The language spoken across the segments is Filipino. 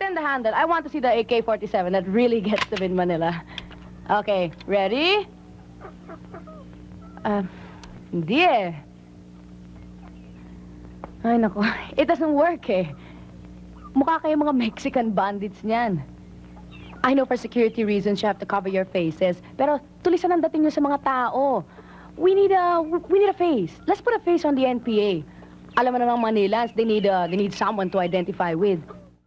extend the handle. I want to see the AK-47 that really gets them in Manila. Okay, ready? Uh, hindi eh. Ay, nako. It doesn't work eh. Mukha kayo mga Mexican bandits niyan. I know for security reasons you have to cover your faces, pero tulisan ang dating nyo sa mga tao. We need a we need a face. Let's put a face on the NPA. Alam mo na ng Manilans, they need a, they need someone to identify with.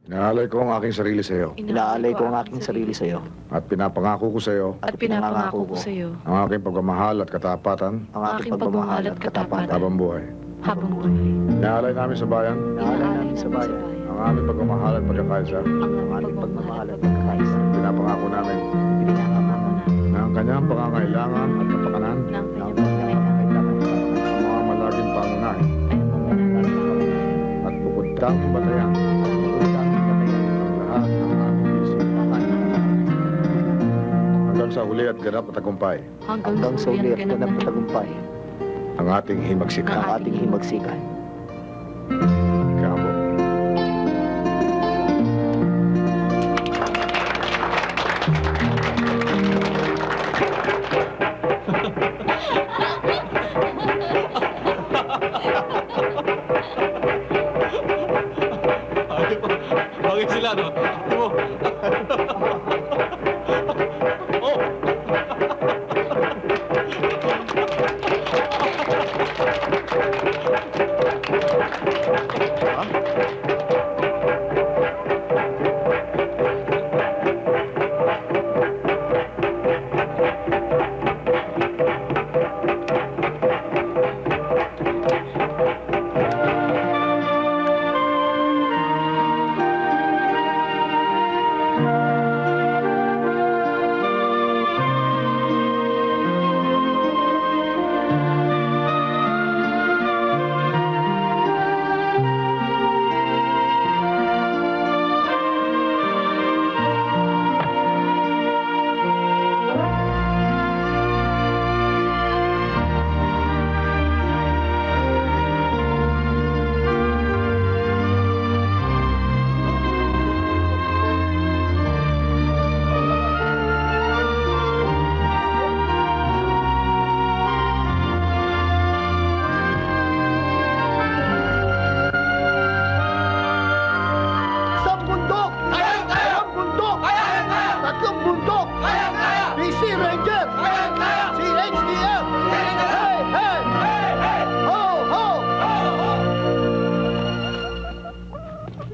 Inaalay ko ang aking sarili sa iyo Inaalay ko ang aking sarili sa iyo at pinapangako ko sa iyo At pinapangako ko sa iyo ang aking pagmamahal at katapatan. Ang aking pagmamahal at katapatan. Habang buhay. habang buhay. Inaalay namin sa bayan. Inaalay namin sa bayan. ang aming pagmamahal at pagkakaisa. ang ating pagmamahal at pagkakaisa. Pinapangako namin. Pinapangako na na ang kanyang pangangailangan at kapakanan. Ng Ang kanyang pagkakailangan ang mga malaging pangunahin ay ang mga at bukod tanging batayan sa huli at ganap at tagumpay hanggang Hanggang sa uli at ganap na na tagumpay ang ating himagsikan. ang ating himagsikan.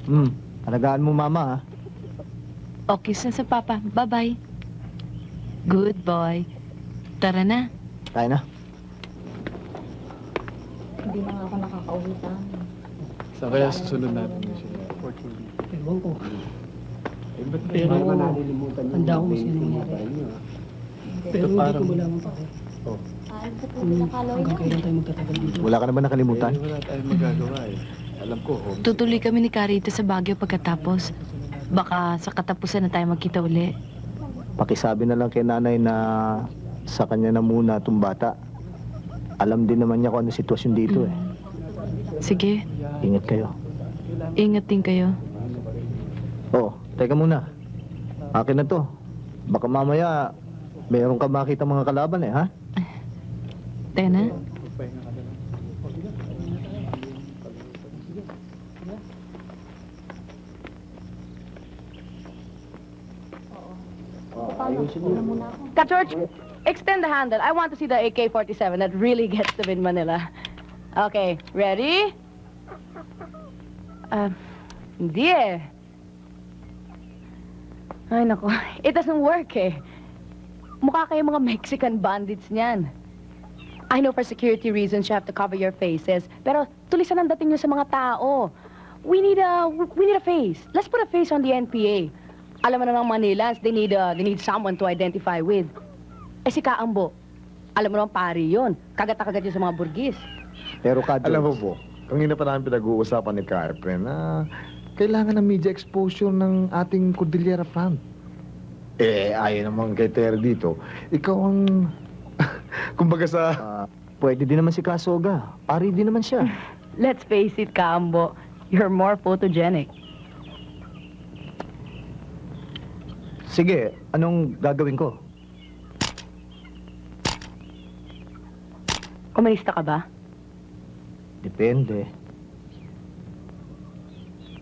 Hmm, alagaan mo mama ha. Okay na sa papa. Bye-bye. Good boy. Tara na. Tayo na. Saan kaya susunod natin siya? Pero handa ako mas yun nangyari. Pero hindi ko malaman pa. Hanggang kailan tayo magtatagal dito? Wala ka na ba nakalimutan? Eh, wala tayong magagawa eh. Alam ko, home. Tutuloy kami ni Carito sa Baguio pagkatapos. Baka sa katapusan na tayo magkita uli. Pakisabi na lang kay nanay na sa kanya na muna itong bata. Alam din naman niya kung ano sitwasyon dito eh. Sige, Ingat kayo. ingat din kayo. Oh, teka muna. Akin na to. Baka mamaya meron ka makita mga kalaban eh, ha? Tena? Ka George, extend the handle. I want to see the AK-47 that really gets them in Manila. Okay, ready? Uh, hindi eh. Ay, nako. It doesn't work eh. Mukha kayo mga Mexican bandits niyan. I know for security reasons you have to cover your faces, pero tulisan ang dating nyo sa mga tao. We need a we need a face. Let's put a face on the NPA. Alam mo na ng Manilans, they need a, they need someone to identify with. Eh si Kaambo, alam mo naman pari yun. Kagat-kagat yun sa mga burgis. Pero ka, Alam mo po, kanina pa namin pinag-uusapan ni Ka Efren na kailangan ng media exposure ng ating Cordillera Front. Eh, ayaw naman kay Terry dito. Ikaw ang... Kumbaga sa... ah, pwede din naman si Kasoga. Pari din naman siya. Let's face it, Kaambo, you're more photogenic. Sige, anong gagawin ko? Komunista ka ba? Depende.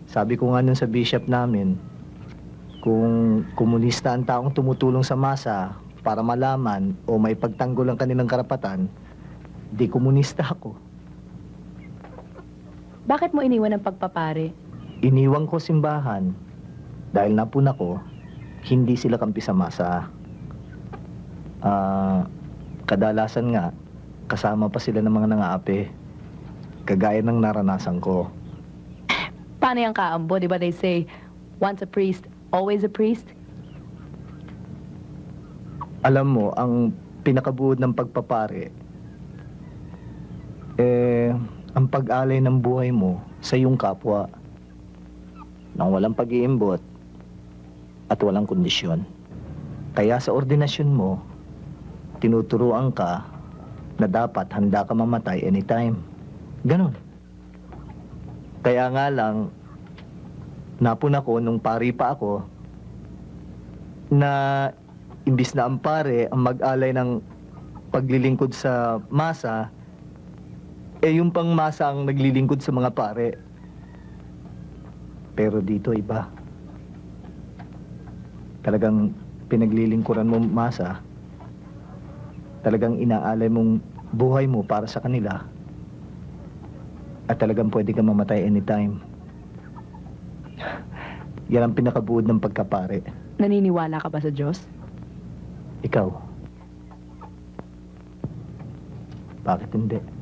Sabi ko nga nun sa bishop namin, kung komunista ang taong tumutulong sa masa para malaman o may pagtanggol ang kanilang karapatan, di komunista ako. Bakit mo iniwan ang pagpapare? Iniwang ko simbahan dahil napuna ko, hindi sila kampi sa masa. Ah, kadalasan nga, kasama pa sila ng mga nangaapi. Kagaya ng naranasan ko. Paano yung kaambo? Di ba they say, once a priest, always a priest? Alam mo, ang pinakabuod ng pagpapare, eh, ang pag-alay ng buhay mo sa iyong kapwa nang walang pag-iimbot at walang kondisyon. Kaya sa ordinasyon mo, tinuturuan ka na dapat handa ka mamatay anytime. Ganon. Kaya nga lang, napuna ko nung pari pa ako na imbis na ang pare ang mag-alay ng paglilingkod sa masa, eh yung pang masa ang naglilingkod sa mga pare. Pero dito iba. Talagang pinaglilingkuran mo masa. Talagang inaalay mong buhay mo para sa kanila. At talagang pwede ka mamatay anytime. Yan ang pinakabuod ng pagkapare. Naniniwala ka ba sa Diyos? Ikaw. Bakit hindi?